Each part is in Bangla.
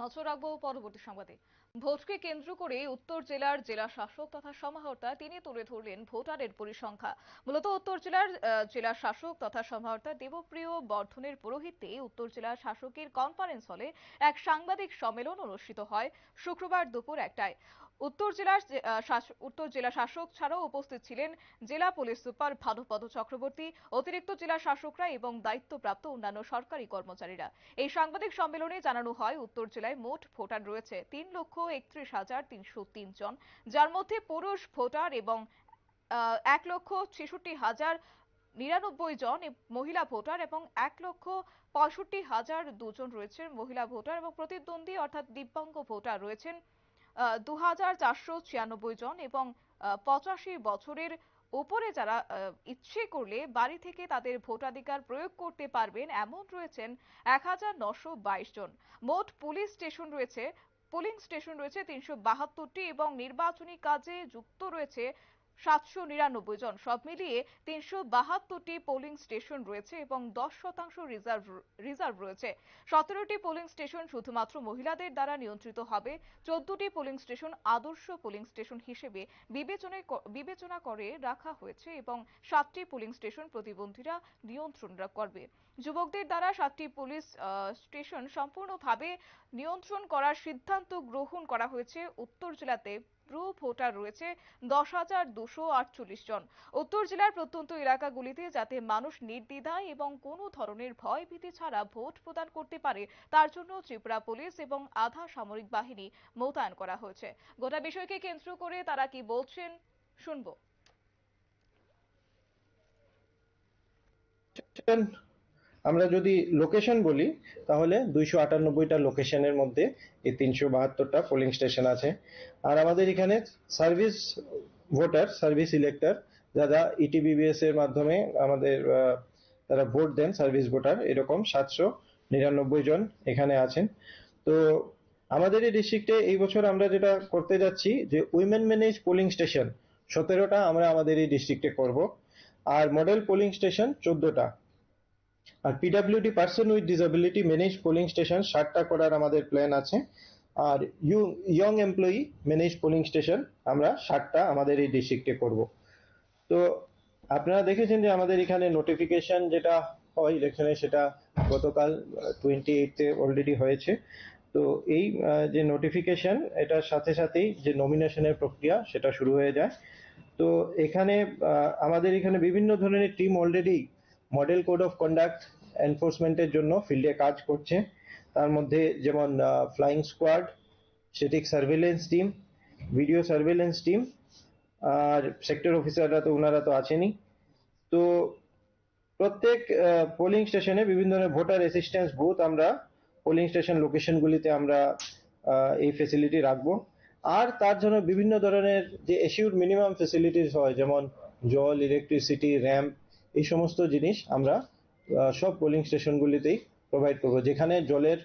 নজর রাখব পরবর্তী সংবাদে। ভোটকে কেন্দ্র করে উত্তর জেলার জেলা শাসক তথা সমাহর্তা তিনি তুলে ধরলেন ভোটারের পরিসংখ্যা। মূলত উত্তর জেলার জেলা শাসক তথা সমাহর্তা দেবপ্রিয় বর্ধনের পুরোহিতে উত্তর জেলা শাসকের কনফারেন্স হলে এক সাংবাদিক সম্মেলন অনুষ্ঠিত হয় শুক্রবার দুপুর একটায়। উত্তর জেলার উত্তর জেলা শাসক ছাড়াও উপস্থিত ছিলেন জেলা পুলিশ সুপার ভানুপদ চক্রবর্তী, অতিরিক্ত জেলা শাসকরা এবং দায়িত্বপ্রাপ্ত অন্যান্য সরকারি কর্মচারীরা। এই সাংবাদিক সম্মেলনে জানানো হয়, উত্তর জেলায় মোট ভোটার রয়েছে তিন লক্ষ একত্রিশ হাজার তিনশো তিন জন। যার মধ্যে পুরুষ ভোটার এবং এক লক্ষ ছেষট্টি হাজার নিরানব্বই জন মহিলা ভোটার এবং এক লক্ষ পঁয়ষট্টি হাজার দুজন রয়েছেন মহিলা ভোটার এবং প্রতিদ্বন্দ্বী অর্থাৎ দিব্যাঙ্গ ভোটার রয়েছেন। দু হাজার চারশো ছিয়ানব্বই জন এবং পঁচাশি বছরের উপরে যারা ইচ্ছে করলে বাড়ি থেকে তাদের ভোটাধিকার প্রয়োগ করতে পারবেন এমন রয়েছেন এক জন। মোট পুলিশ স্টেশন রয়েছে, পোলিং স্টেশন রয়েছে তিনশো বাহাত্তরটি এবং নির্বাচনী কাজে যুক্ত রয়েছে সাতশো নিরানব্বই জন। সব মিলিয়ে তিনশো বাহাত্তরটি পোলিং স্টেশন রয়েছে এবং দশ শতাংশ রিজার্ভ রিজার্ভ রয়েছে। সতেরোটি পোলিং স্টেশন শুধুমাত্র মহিলাদের দ্বারা নিয়ন্ত্রিত হবে। চোদ্দটি পোলিং স্টেশন আদর্শ পোলিং স্টেশন হিসেবে বিবেচনা করে রাখা হয়েছে এবং সাতটি পোলিং স্টেশন প্রতিবন্ধীরা নিয়ন্ত্রণ করবে। যুবকদের দ্বারা সাতটি পুলিশ স্টেশন সম্পূর্ণভাবে নিয়ন্ত্রণ করার সিদ্ধান্ত গ্রহণ করা হয়েছে উত্তর জেলাতে। প্রো ভোটার রয়েছে দশ হাজার দুশো আটচল্লিশ জন। উত্তর জেলার প্রত্যন্ত এলাকাগুলিতে যাতে মানুষ নির্দ্বিধায় এবং কোনো ধরনের ভয় ভীতি ছাড়া ভোট প্রদান করতে পারে, তার জন্য ত্রিপুরা পুলিশ এবং আধা সামরিক বাহিনী মোতায়েন করা হয়েছে। গোটা বিষয়কে কেন্দ্র করে তারা কি বলছেন, শুনব। আমরা যদি লোকেশন বলি, তাহলে দুইশো আটানব্বইটা লোকেশনের মধ্যে এই তিনশো বাহাত্তরটা পোলিং স্টেশন আছে। আর আমাদের এখানে সার্ভিস ভোটার সার্ভিস ইলেক্টর যারা E ইটিবিবিএস এর মাধ্যমে আমাদের তারা ভোট দেন সার্ভিস ভোটার এরকম সাতশো নিরানব্বই জন এখানে আছেন। তো আমাদের এই ডিস্ট্রিক্টে এই বছর আমরা যেটা করতে যাচ্ছি, যে উইমেন ম্যানেজ পোলিং স্টেশন সতেরোটা আমরা আমাদের এই ডিস্ট্রিক্টে করব। আর মডেল পোলিং স্টেশন চোদ্দটা। আর PWD person with disability manage polling station ষাটটা করার আমাদের প্ল্যান আছে। আর you young employee manage polling station আমরা ষাটটা আমাদের এই ডিস্ট্রিক্টে করব। তো আপনারা দেখেছেন যে আমাদের এখানে নোটিফিকেশন যেটা হয় ইলেকশনে সেটা গতকাল টোয়েন্টি এইটে অলরেডি হয়েছে। তো এই যে নোটিফিকেশন এটার সাথে সাথেই যে নমিনেশনের প্রক্রিয়া, সেটা শুরু হয়ে যায়। তো এখানে আমাদের এখানে বিভিন্ন ধরনের team already model code of conduct এনফোর্সমেন্টের জন্য ফিল্ডে কাজ করছে। তার মধ্যে যেমন flying squad static surveillance team video surveillance team আর সেক্টর অফিসাররা তো ওনারা তো আছেনই। তো প্রত্যেক পোলিং স্টেশনে বিভিন্ন ধরনের ভোটার অ্যাসিস্ট্যান্স বুথ আমরা পোলিং স্টেশন লোকেশনগুলিতে আমরা এই ফেসিলিটি রাখব। আর তার জন্য বিভিন্ন ধরনের যে এসিউড মিনিমাম ফেসিলিটিস হয়, যেমন জল ইলেকট্রিসিটি র্যাম্প এই সমস্ত জিনিস আমরা সব পোলিং স্টেশনগুলিতেই প্রোভাইড করব। যেখানে জলের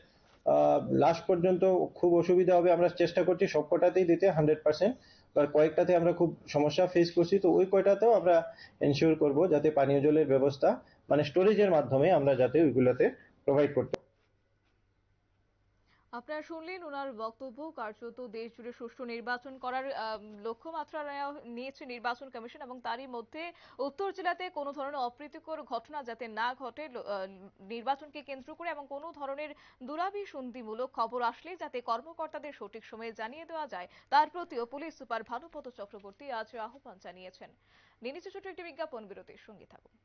লাস্ট পর্যন্ত খুব অসুবিধা হবে, আমরা চেষ্টা করছি সব কটাতেই দিতে হান্ড্রেড পার্সেন্ট বা কয়েকটাতে আমরা খুব সমস্যা ফেস করছি, তো ওই কয়টাতেও আমরা এনশিওর করব যাতে পানীয় জলের ব্যবস্থা মানে স্টোরেজের মাধ্যমে আমরা যাতে ওইগুলোতে প্রোভাইড করতে আপনারা শুনলেন ওনার বক্তব্য, কার্যত দেশ জুড়ে সুষ্ঠু নির্বাচন করার লক্ষ্যমাত্রা নিয়েছে নির্বাচন কমিশন এবং তারই মধ্যে উত্তর জেলাতে কোনো ধরনের অপ্রীতিকর ঘটনা যাতে না ঘটে নির্বাচনকে কেন্দ্র করে এবং কোনো ধরনের দুরাভিসন্ধিমূলক খবর আসলে যাতে কর্মকর্তাদের সঠিক সময়ে জানিয়ে দেওয়া যায়, তার প্রতিও পুলিশ সুপার ভানুপদ চক্রবর্তী আজ আহ্বান জানিয়েছেন। নিয়ে নিচ্ছে ছোট্ট একটি বিজ্ঞাপন, বিরতির সঙ্গে থাকুন।